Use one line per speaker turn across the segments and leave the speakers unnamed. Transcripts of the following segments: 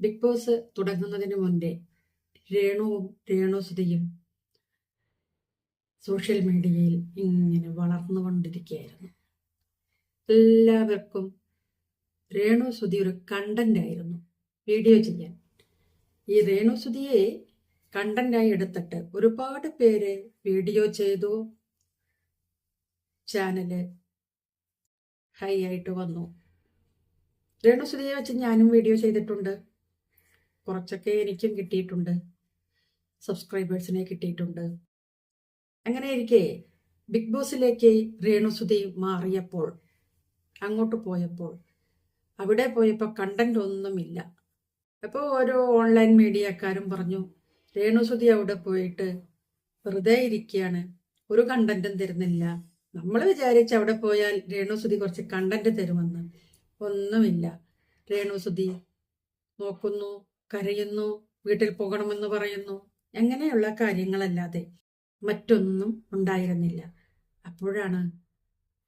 Big boss തുടങ്ങുന്നതിന് മുൻപേ രേണുവും രേണുസുതിയും social മീഡിയയിൽ ഇങ്ങനെ വളർന്നുകൊണ്ടിരിക്കുകയായിരുന്നു. എല്ലാവർക്കും രേണുസുതി ഒരു കണ്ടന്റ് ആയിരുന്നു വീഡിയോ ചെയ്യാൻ. ഈ രേണുസുതിയെ കണ്ടന്റായി എടുത്തിട്ട് ഒരുപാട് പേര് വീഡിയോ ചെയ്തു. ചാനൽ ഹൈ ആയിട്ട് വന്നു. രേണുസുതിയെ വെച്ച് ഞാനും വീഡിയോ ചെയ്തിട്ടുണ്ട്. കുറച്ചൊക്കെ എനിക്കും കിട്ടിയിട്ടുണ്ട്. സബ്സ്ക്രൈബേഴ്സിനെ കിട്ടിയിട്ടുണ്ട്. അങ്ങനെ ഇരിക്കെ ബിഗ് ബോസിലേക്ക് രേണുസുതി മാറിയപ്പോൾ അങ്ങോട്ട് പോയപ്പോൾ അവിടെ പോയപ്പോൾ കണ്ടന്റ് ഒന്നുമില്ല. അപ്പോൾ ഓരോ ഓൺലൈൻ മീഡിയക്കാരും പറഞ്ഞു രേണുസുതി അവിടെ പോയിട്ട് വെറുതെ ഇരിക്കുകയാണ് ഒരു കണ്ടന്റും തരുന്നില്ല. നമ്മൾ വിചാരിച്ച് അവിടെ പോയാൽ രേണുസുതി കുറച്ച് കണ്ടന്റ് തരുമെന്ന്. ഒന്നുമില്ല. രേണുസുതി നോക്കുന്നു. കരയുന്നു വീട്ടിൽ പോകണമെന്ന് പറയുന്നു. അങ്ങനെയുള്ള കാര്യങ്ങളല്ലാതെ മറ്റൊന്നും ഉണ്ടായിരുന്നില്ല. അപ്പോഴാണ്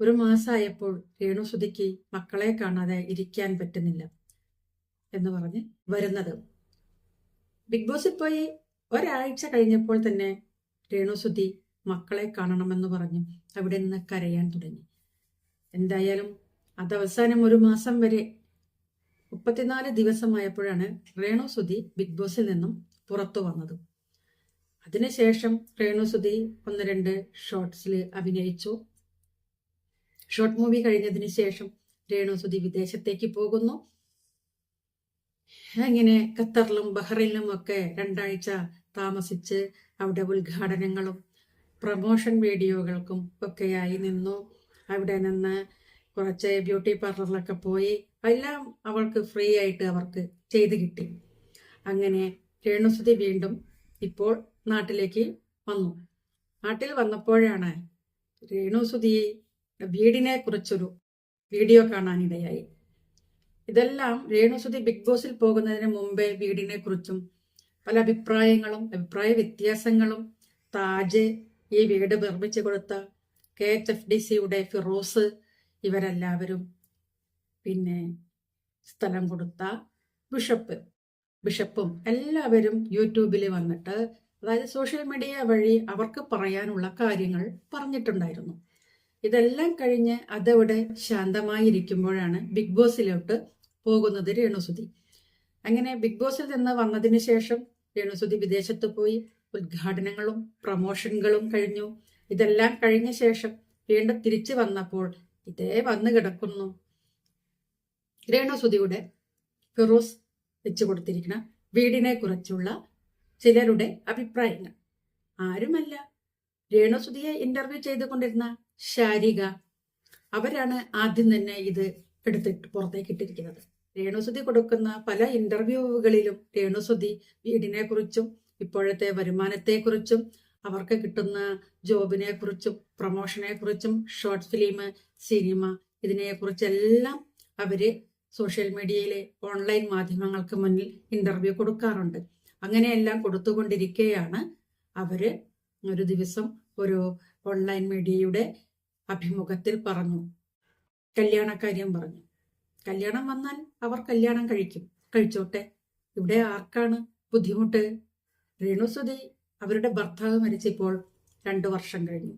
ഒരു മാസമായപ്പോൾ രേണുസുതിക്ക് മക്കളെ കാണാതെ ഇരിക്കാൻ പറ്റുന്നില്ല എന്ന് പറഞ്ഞ് വരുന്നത്. ബിഗ് ബോസിൽ പോയി ഒരാഴ്ച കഴിഞ്ഞപ്പോൾ തന്നെ രേണുസുതി മക്കളെ കാണണമെന്ന് പറഞ്ഞു അവിടെ നിന്ന് കരയാൻ തുടങ്ങി. എന്തായാലും അത് അവസാനം ഒരു മാസം വരെ മുപ്പത്തിനാല് ദിവസമായപ്പോഴാണ് രേണുസുതി ബിഗ് ബോസിൽ നിന്നും പുറത്തു വന്നത്. അതിനുശേഷം രേണുസുതി ഒന്ന് രണ്ട് ഷോർട്സിൽ അഭിനയിച്ചു. ഷോർട്ട് മൂവി കഴിഞ്ഞതിന് ശേഷം രേണുസുതി വിദേശത്തേക്ക് പോകുന്നു. അങ്ങനെ ഖത്തറിലും ബഹ്റൈനിലും ഒക്കെ രണ്ടാഴ്ച താമസിച്ച് അവിടെ ഉദ്ഘാടനങ്ങളും പ്രമോഷൻ വീഡിയോകൾക്കും ഒക്കെയായി നിന്നു. അവിടെ നിന്ന് കുറച്ച് ബ്യൂട്ടി പാർലറിലൊക്കെ പോയി എല്ലാം അവൾക്ക് ഫ്രീ ആയിട്ട് അവർക്ക് ചെയ്ത് കിട്ടി. അങ്ങനെ രേണുസതി വീണ്ടും ഇപ്പോൾ നാട്ടിലേക്ക് വന്നു. നാട്ടിൽ വന്നപ്പോഴാണ് രേണുസുതി വീടിനെ കുറിച്ചൊരു വീഡിയോ കാണാനിടയായി. ഇതെല്ലാം രേണുസുതി ബിഗ് ബോസിൽ പോകുന്നതിന് മുമ്പേ വീടിനെ കുറിച്ചും പല അഭിപ്രായങ്ങളും അഭിപ്രായ വ്യത്യാസങ്ങളും താജ് ഈ വീട് നിർമ്മിച്ചു കൊടുത്ത കെ എച്ച് എഫ് ഡി സിയുടെ ഫിറോസ് ഇവരെല്ലാവരും പിന്നെ സ്ഥലം കൊടുത്ത ബിഷപ്പ്. ബിഷപ്പും എല്ലാവരും യൂട്യൂബിൽ വന്നിട്ട് അതായത് സോഷ്യൽ മീഡിയ വഴി അവർക്ക് പറയാനുള്ള കാര്യങ്ങൾ പറഞ്ഞിട്ടുണ്ടായിരുന്നു. ഇതെല്ലാം കഴിഞ്ഞ് അതവിടെ ശാന്തമായിരിക്കുമ്പോഴാണ് ബിഗ് ബോസിലോട്ട് പോകുന്നത് രേണുസുതി. അങ്ങനെ ബിഗ് ബോസിൽ നിന്ന് വന്നതിന് ശേഷം രേണുസുതി വിദേശത്ത് പോയി ഉദ്ഘാടനങ്ങളും പ്രമോഷനുകളും കഴിഞ്ഞു. ഇതെല്ലാം കഴിഞ്ഞ ശേഷം വീണ്ടും തിരിച്ചു വന്നപ്പോൾ ഇതേ വന്നു കിടക്കുന്നു. രേണുസുതിയുടെ ഫിറോസ് വെച്ചു കൊടുത്തിരിക്കുന്ന വീടിനെ കുറിച്ചുള്ള ചിലരുടെ അഭിപ്രായങ്ങൾ. ആരുമല്ല. രേണുസുതിയെ ഇന്റർവ്യൂ ചെയ്തുകൊണ്ടിരുന്ന ശാരിക അവരാണ് ആദ്യം തന്നെ ഇത് എടുത്തിട്ട് പുറത്തേക്ക് ഇട്ടിരിക്കുന്നത്. രേണുസുതി കൊടുക്കുന്ന പല ഇന്റർവ്യൂകളിലും രേണുസുതി വീടിനെ കുറിച്ചും ഇപ്പോഴത്തെ വരുമാനത്തെക്കുറിച്ചും അവർക്ക് കിട്ടുന്ന ജോബിനെ കുറിച്ചും പ്രൊമോഷനെ കുറിച്ചും ഷോർട്ട് ഫിലിം സിനിമ ഇതിനെക്കുറിച്ചെല്ലാം അവർ സോഷ്യൽ മീഡിയയിലെ ഓൺലൈൻ മാധ്യമങ്ങൾക്ക് മുന്നിൽ ഇന്റർവ്യൂ കൊടുക്കാറുണ്ട്. അങ്ങനെയെല്ലാം കൊടുത്തുകൊണ്ടിരിക്കെയാണ് അവർ ഒരു ദിവസം ഒരു ഓൺലൈൻ മീഡിയയുടെ അഭിമുഖത്തിൽ പറഞ്ഞു. കല്യാണക്കാര്യം പറഞ്ഞു. കല്യാണം വന്നാൽ അവർ കല്യാണം കഴിക്കും. കഴിച്ചോട്ടെ. ഇവിടെ ആർക്കാണ് ബുദ്ധിമുട്ട്? രേണുസുതി അവരുടെ ഭർത്താവ് മരിച്ചപ്പോൾ രണ്ടു വർഷം കഴിഞ്ഞു.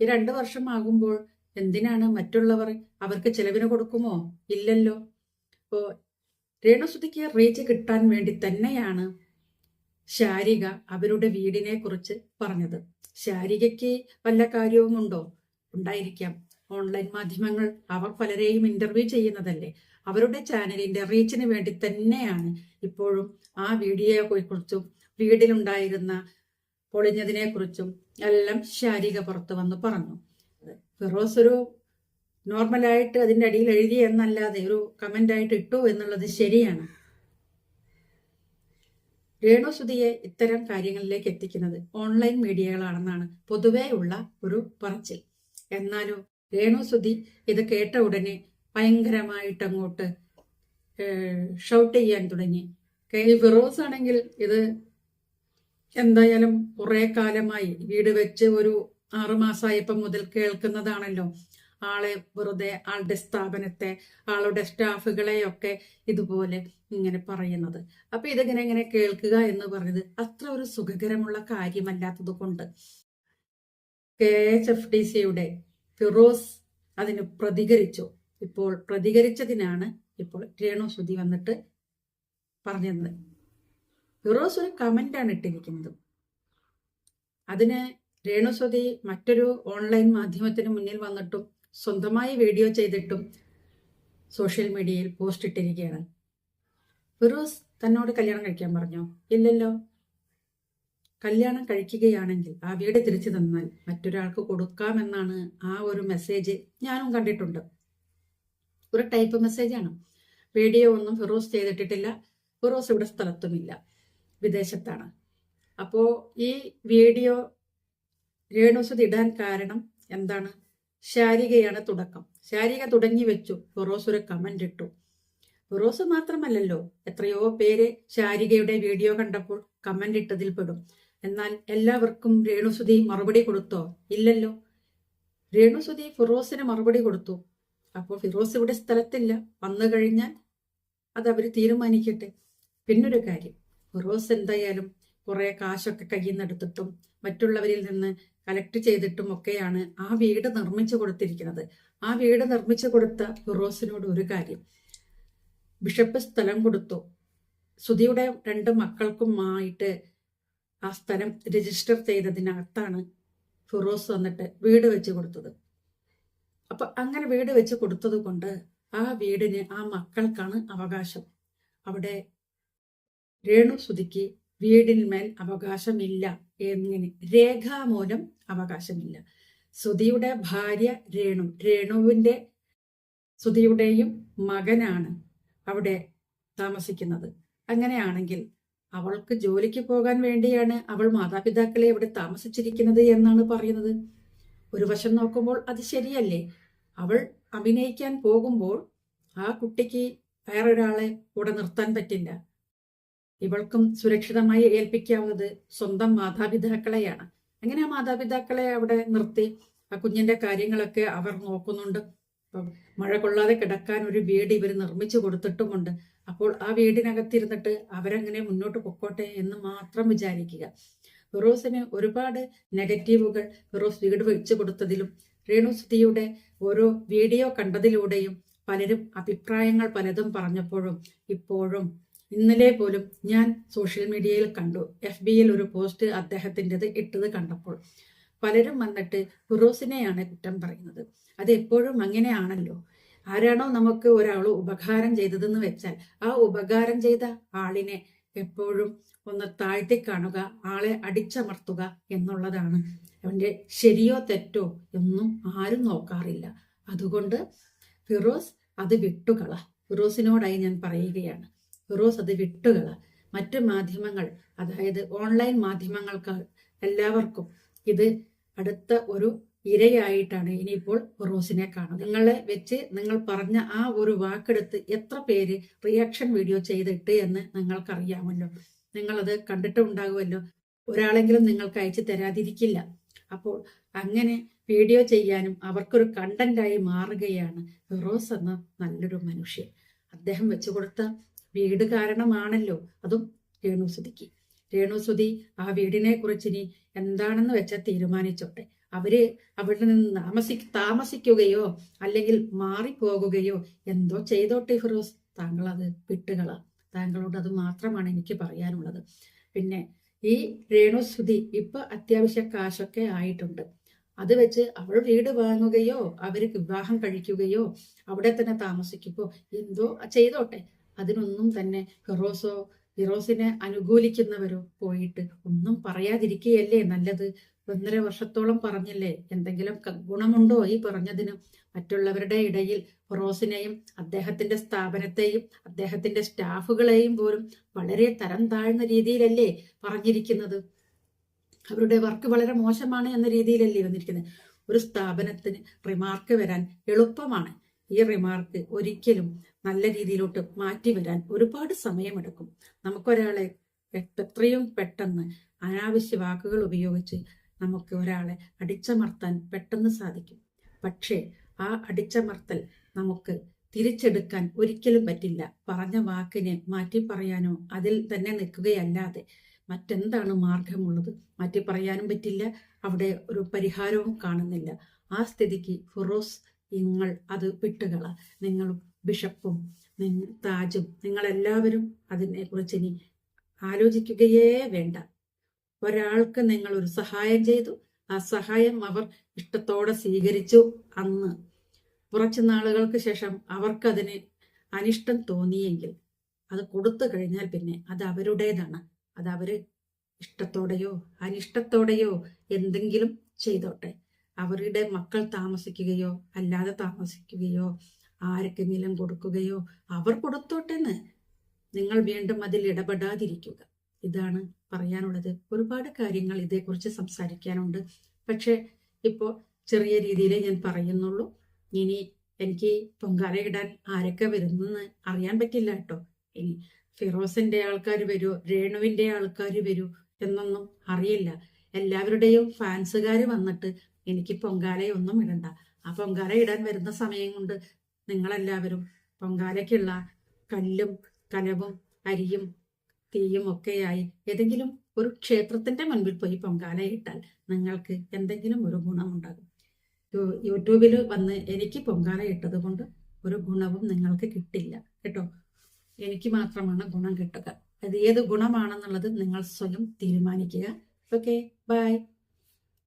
ഈ രണ്ടു വർഷം ആകുമ്പോൾ എന്തിനാണ് മറ്റുള്ളവർ അവർക്ക് ചെലവിന് കൊടുക്കുമോ? ഇല്ലല്ലോ. ഇപ്പോ രേണുസുതിക്ക് റീച്ച് കിട്ടാൻ വേണ്ടി തന്നെയാണ് ശാരിക അവരുടെ വീടിനെ കുറിച്ച് പറഞ്ഞത്. ശാരികയ്ക്ക് വല്ല കാര്യവും ഉണ്ടോ? ഉണ്ടായിരിക്കാം. ഓൺലൈൻ മാധ്യമങ്ങൾ അവർ പലരെയും ഇന്റർവ്യൂ ചെയ്യുന്നതല്ലേ. അവരുടെ ചാനലിന്റെ റീച്ചിന് വേണ്ടി തന്നെയാണ് ഇപ്പോഴും ആ വീഡിയോയെ കുറിച്ചും വീടിലുണ്ടായിരുന്ന പൊളിഞ്ഞതിനെ കുറിച്ചും എല്ലാം ശാരിക പുറത്തു വന്ന് പറഞ്ഞു. ഫിറോസ് ഒരു നോർമലായിട്ട് അതിന്റെ അടിയിൽ എഴുതി എന്നല്ലാതെ ഒരു കമന്റായിട്ട് ഇട്ടു എന്നുള്ളത് ശരിയാണ്. രേണുസുതിയെ ഇത്തരം കാര്യങ്ങളിലേക്ക് എത്തിക്കുന്നത് ഓൺലൈൻ മീഡിയകളാണെന്നാണ്. പൊതുവേ ഉള്ള ഒരു പറച്ചിൽ. എന്നാലും രേണുസുതി ഇത് കേട്ട ഉടനെ ഭയങ്കരമായിട്ട് അങ്ങോട്ട് ഷൗട്ട് ചെയ്യാൻ തുടങ്ങി. കെ ഫിറോസ് ആണെങ്കിൽ ഇത് എന്തായാലും കുറേ കാലമായി വീട് വെച്ച് ഒരു ആറുമാസമായപ്പം മുതൽ കേൾക്കുന്നതാണല്ലോ. ആളെ വെറുതെ ആളുടെ സ്ഥാപനത്തെ ആളുടെ സ്റ്റാഫുകളെയൊക്കെ ഇതുപോലെ ഇങ്ങനെ പറയുന്നത്. അപ്പൊ ഇതിങ്ങനെ ഇങ്ങനെ കേൾക്കുക എന്ന് പറഞ്ഞത് അത്ര ഒരു സുഖകരമുള്ള കാര്യമല്ലാത്തത് കൊണ്ട്. കെ എച്ച് എഫ് ഡി സിയുടെ ഫിറോസ് അതിന് പ്രതികരിച്ചു. ഇപ്പോൾ പ്രതികരിച്ചതിനാണ് ഇപ്പോൾ രേണു സുധി വന്നിട്ട് പറഞ്ഞത്. ഫിറോസ് ഒരു കമന്റാണ് ഇട്ടിരിക്കുന്നത്. അതിന് രേണുസ്വതി മറ്റൊരു ഓൺലൈൻ മാധ്യമത്തിന് മുന്നിൽ വന്നിട്ടും സ്വന്തമായി വീഡിയോ ചെയ്തിട്ടും സോഷ്യൽ മീഡിയയിൽ പോസ്റ്റ് ഇട്ടിരിക്കുകയാണ്. ഫിറോസ് തന്നോട് കല്യാണം കഴിക്കാൻ പറഞ്ഞോ? ഇല്ലല്ലോ. കല്യാണം കഴിക്കുകയാണെങ്കിൽ ആ വീട് തിരിച്ചു തന്നാൽ മറ്റൊരാൾക്ക് കൊടുക്കാമെന്നാണ് ആ ഒരു മെസ്സേജ് ഞാനും കണ്ടിട്ടുണ്ട്. ഒരു ടൈപ്പ് മെസ്സേജാണ്. വീഡിയോ ഒന്നും ഫിറോസ് ചെയ്തിട്ടിട്ടില്ല. ഫിറോസ് ഇവിടെ സ്ഥലത്തുമില്ല. വിദേശത്താണ്. അപ്പോൾ ഈ വീഡിയോ രേണുസുത് ഇടാൻ കാരണം എന്താണ്? ശാരികയാണ് തുടക്കം. ശാരിക തുടങ്ങി വെച്ചു. ഫിറോസ് ഒരു കമന്റ് ഇട്ടു. ഫിറോസ് മാത്രമല്ലല്ലോ എത്രയോ പേര് ശാരികയുടെ വീഡിയോ കണ്ടപ്പോൾ കമന്റ് ഇട്ടതിൽ പെടും. എന്നാൽ എല്ലാവർക്കും രേണുസുതി മറുപടി കൊടുത്തോ? ഇല്ലല്ലോ. രേണുസുതി ഫിറോസിന് മറുപടി കൊടുത്തു. അപ്പോൾ ഫിറോസ് ഇവിടെ സ്ഥലത്തില്ല. വന്നു കഴിഞ്ഞാൽ അത് അവർ തീരുമാനിക്കട്ടെ. പിന്നൊരു കാര്യം. ഫിറോസ് എന്തായാലും കുറെ കാശൊക്കെ കയ്യിൽ നിന്ന് എടുത്തിട്ടും മറ്റുള്ളവരിൽ നിന്ന് കളക്ട് ചെയ്തിട്ടും ഒക്കെയാണ് ആ വീട് നിർമ്മിച്ചു കൊടുത്തിരിക്കുന്നത്. ആ വീട് നിർമ്മിച്ചു കൊടുത്ത ഫിറോസിനോട് ഒരു കാര്യം. ബിഷപ്പ് സ്ഥലം കൊടുത്തു. സുധിയുടെ രണ്ട് മക്കൾക്കുമായിട്ട് ആ സ്ഥലം രജിസ്റ്റർ ചെയ്തതിനകത്താണ് ഫിറോസ് വന്നിട്ട് വീട് വെച്ച് കൊടുത്തത്. അപ്പൊ അങ്ങനെ വീട് വെച്ച് കൊടുത്തത് കൊണ്ട് ആ വീടിന് ആ മക്കൾക്കാണ് അവകാശം. അവിടെ രേണു സുധിക്ക് വീടിന്മേൽ അവകാശമില്ല. എങ്ങനെ? രേഖാമൂലം അവകാശമില്ല. സുധിയുടെ ഭാര്യ രേണു. രേണുവിന്റെ സുധിയുടെയും മകനാണ് അവിടെ താമസിക്കുന്നത്. അങ്ങനെയാണെങ്കിൽ അവൾക്ക് ജോലിക്ക് പോകാൻ വേണ്ടിയാണ് അവൾ മാതാപിതാക്കളെ ഇവിടെ താമസിച്ചിരിക്കുന്നത് എന്നാണ് പറയുന്നത്. ഒരു വശം നോക്കുമ്പോൾ അത് ശരിയല്ലേ? അവൾ അഭിനയിക്കാൻ പോകുമ്പോൾ ആ കുട്ടിക്ക് വേറൊരാളെ കൂടെ നിർത്താൻ പറ്റില്ല. ഇവൾക്കും സുരക്ഷിതമായി ഏൽപ്പിക്കാവുന്നത് സ്വന്തം മാതാപിതാക്കളെയാണ്. അങ്ങനെ ആ മാതാപിതാക്കളെ അവിടെ നിർത്തി? ആ കുഞ്ഞിന്റെ കാര്യങ്ങളൊക്കെ അവർ നോക്കുന്നുണ്ട്. മഴ കൊള്ളാതെ കിടക്കാൻ ഒരു വീട് ഇവർ നിർമ്മിച്ചു കൊടുത്തിട്ടുമുണ്ട്. അപ്പോൾ ആ വീടിനകത്തിരുന്നിട്ട് അവരങ്ങനെ മുന്നോട്ട് പൊക്കോട്ടെ എന്ന് മാത്രം വിചാരിക്കുക. ഫിറോസിന് ഒരുപാട് നെഗറ്റീവുകൾ ഫിറോസ് വീട് വെച്ചു കൊടുത്തതിലും രേണുസുതിയുടെ ഓരോ വീഡിയോ കണ്ടതിലൂടെയും പലരും അഭിപ്രായങ്ങൾ പലതും പറഞ്ഞപ്പോഴും ഇപ്പോഴും ഇന്നലെ പോലും ഞാൻ സോഷ്യൽ മീഡിയയിൽ കണ്ടു. എഫ് ബിയിൽ ഒരു പോസ്റ്റ് അദ്ദേഹത്തിന്റെത് ഇട്ടത് കണ്ടപ്പോൾ. പലരും വന്നിട്ട് ഫിറോസിനെയാണ് കുറ്റം പറയുന്നത്. അത് എപ്പോഴും അങ്ങനെയാണല്ലോ. ആരാണോ നമുക്ക് ഒരാൾ ഉപകാരം ചെയ്തതെന്ന് വെച്ചാൽ ആ ഉപകാരം ചെയ്ത ആളിനെ എപ്പോഴും ഒന്ന് താഴ്ത്തി കാണുക ആളെ അടിച്ചമർത്തുക എന്നുള്ളതാണ്. അവന്റെ ശരിയോ തെറ്റോ ഒന്നും ആരും നോക്കാറില്ല. അതുകൊണ്ട് ഫിറോസ് അത് വിട്ടുകള. ഫിറോസിനോടായി ഞാൻ പറയുകയാണ്. ഫിറോസ് അത് വിട്ടുകള. മറ്റ് മാധ്യമങ്ങൾ അതായത് ഓൺലൈൻ മാധ്യമങ്ങൾക്ക് എല്ലാവർക്കും ഇത് അടുത്ത ഒരു ഇരയായിട്ടാണ് ഇനിയിപ്പോൾ ഫിറോസിനെ കാണുന്നത്. നിങ്ങളെ വെച്ച് നിങ്ങൾ പറഞ്ഞ ആ ഒരു വാക്കെടുത്ത് എത്ര പേര് റിയാക്ഷൻ വീഡിയോ ചെയ്തിട്ട് എന്ന് നിങ്ങൾക്കറിയാമല്ലോ. നിങ്ങളത് കണ്ടിട്ടുണ്ടാകുമല്ലോ ഒരാളെങ്കിലും നിങ്ങൾക്ക് അയച്ചു തരാതിരിക്കില്ല. അപ്പോൾ അങ്ങനെ വീഡിയോ ചെയ്യാനും അവർക്കൊരു കണ്ടന്റായി മാറുകയാണ് ഫിറോസ് എന്ന നല്ലൊരു മനുഷ്യൻ. അദ്ദേഹം വെച്ചു കൊടുത്ത വീട് കാരണമാണല്ലോ. അതും രേണുസുതിക്ക്. രേണുസുതി ആ വീടിനെ കുറിച്ച് ഇനി എന്താണെന്ന് വെച്ചാൽ തീരുമാനിച്ചോട്ടെ. അവർ അവിടെ നിന്ന് താമസി താമസിക്കുകയോ അല്ലെങ്കിൽ മാറിപ്പോകുകയോ എന്തോ ചെയ്തോട്ടെ ഫിറോസ്. താങ്കൾ അത് വിട്ടുകള. താങ്കളോട് അത് മാത്രമാണ് എനിക്ക് പറയാനുള്ളത്. പിന്നെ ഈ രേണുസുതി ഇപ്പൊ അത്യാവശ്യ കാശൊക്കെ ആയിട്ടുണ്ട്. അത് വെച്ച് അവൾ വീട് വാങ്ങുകയോ അവർക്ക് വിവാഹം കഴിക്കുകയോ അവിടെ തന്നെ താമസിക്കുകയോ എന്തോ ചെയ്തോട്ടെ. അതിനൊന്നും തന്നെ ഫിറോസോ ഫിറോസിനെ അനുകൂലിക്കുന്നവരോ പോയിട്ട് ഒന്നും പറയാതിരിക്കുകയല്ലേ നല്ലത്? ഒന്നര വർഷത്തോളം പറഞ്ഞില്ലേ? എന്തെങ്കിലും ഗുണമുണ്ടോ ഈ പറഞ്ഞതിന്? മറ്റുള്ളവരുടെ ഇടയിൽ ഫിറോസിനെയും അദ്ദേഹത്തിന്റെ സ്ഥാപനത്തെയും അദ്ദേഹത്തിന്റെ സ്റ്റാഫുകളെയും പോലും വളരെ തരം താഴ്ന്ന രീതിയിലല്ലേ പറഞ്ഞിരിക്കുന്നത്? അവരുടെ വർക്ക് വളരെ മോശമാണ് എന്ന രീതിയിലല്ലേ വന്നിരിക്കുന്നത്. ഒരു സ്ഥാപനത്തിന് റിമാർക്ക് വരാൻ എളുപ്പമാണ്. ഈ റിമാർക്ക് ഒരിക്കലും നല്ല രീതിയിലോട്ട് മാറ്റി വരാൻ ഒരുപാട് സമയമെടുക്കും. നമുക്കൊരാളെ എത്രയും പെട്ടെന്ന് അനാവശ്യ വാക്കുകൾ ഉപയോഗിച്ച് നമുക്ക് ഒരാളെ അടിച്ചമർത്താൻ പെട്ടെന്ന് സാധിക്കും. പക്ഷേ ആ അടിച്ചമർത്തൽ നമുക്ക് തിരിച്ചെടുക്കാൻ ഒരിക്കലും പറ്റില്ല. പറഞ്ഞ വാക്കിനെ മാറ്റി പറയാനോ അതിൽ തന്നെ നിൽക്കുകയല്ലാതെ മറ്റെന്താണ് മാർഗമുള്ളത്? മാറ്റി പറയാനും പറ്റില്ല. അവിടെ ഒരു പരിഹാരവും കാണുന്നില്ല. ആ സ്ഥിതിക്ക് ഫിറോസ് നിങ്ങൾ അത് വിട്ടുകള. നിങ്ങൾ ബിഷപ്പും താജും നിങ്ങളെല്ലാവരും അതിനെക്കുറിച്ച് ഇനി ആലോചിക്കുകയേ വേണ്ട. ഒരാൾക്ക് നിങ്ങൾ ഒരു സഹായം ചെയ്തു. ആ സഹായം അവർ ഇഷ്ടത്തോടെ സ്വീകരിച്ചു അന്ന്. കുറച്ച് നാളുകൾക്ക് ശേഷം അവർക്കതിന് അനിഷ്ടം തോന്നിയെങ്കിൽ അത് കൊടുത്തു കഴിഞ്ഞാൽ പിന്നെ അത് അവരുടേതാണ്. അത് അവർ ഇഷ്ടത്തോടെയോ അനിഷ്ടത്തോടെയോ എന്തെങ്കിലും ചെയ്തോട്ടെ. അവരുടെ മക്കൾ താമസിക്കുകയോ അല്ലാതെ താമസിക്കുകയോ ആർക്കെങ്കിലും കൊടുക്കുകയോ അവർ കൊടുത്തോട്ടെന്ന് നിങ്ങൾ വീണ്ടും അതിൽ ഇടപെടാതിരിക്കുക. ഇതാണ് പറയാനുള്ളത്. ഒരുപാട് കാര്യങ്ങൾ ഇതേക്കുറിച്ച് സംസാരിക്കാനുണ്ട്. പക്ഷെ ഇപ്പോൾ ചെറിയ രീതിയിലേ ഞാൻ പറയുന്നുള്ളൂ. ഇനി എനിക്ക് പൊങ്കാല ഇടാൻ ആരൊക്കെ വരുന്നെന്ന് അറിയാൻ പറ്റില്ല കേട്ടോ. ഇനി ഫിറോസിന്റെ ആൾക്കാർ വരുമോ രേണുവിന്റെ ആൾക്കാർ വരുമോ എന്നൊന്നും അറിയില്ല. എല്ലാവരുടെയും ഫാൻസുകാർ വന്നിട്ട് എനിക്ക് പൊങ്കാലയൊന്നും ഇടണ്ട. ആ പൊങ്കാല ഇടാൻ വരുന്ന സമയം കൊണ്ട് നിങ്ങളെല്ലാവരും പൊങ്കാലയ്ക്കുള്ള കല്ലും കലവും അരിയും തീയും ഒക്കെയായി ഏതെങ്കിലും ഒരു ക്ഷേത്രത്തിന്റെ മുൻപിൽ പോയി പൊങ്കാല ഇട്ടാൽ നിങ്ങൾക്ക് എന്തെങ്കിലും ഒരു ഗുണമുണ്ടാകും. യൂട്യൂബിൽ വന്ന് എനിക്ക് പൊങ്കാല ഇട്ടത് കൊണ്ട് ഒരു ഗുണവും നിങ്ങൾക്ക് കിട്ടില്ല കേട്ടോ? എനിക്ക് മാത്രമാണ് ഗുണം കിട്ടുക. അത് ഏത് ഗുണമാണെന്നുള്ളത് നിങ്ങൾ സ്വയം തീരുമാനിക്കുക. Okay bye.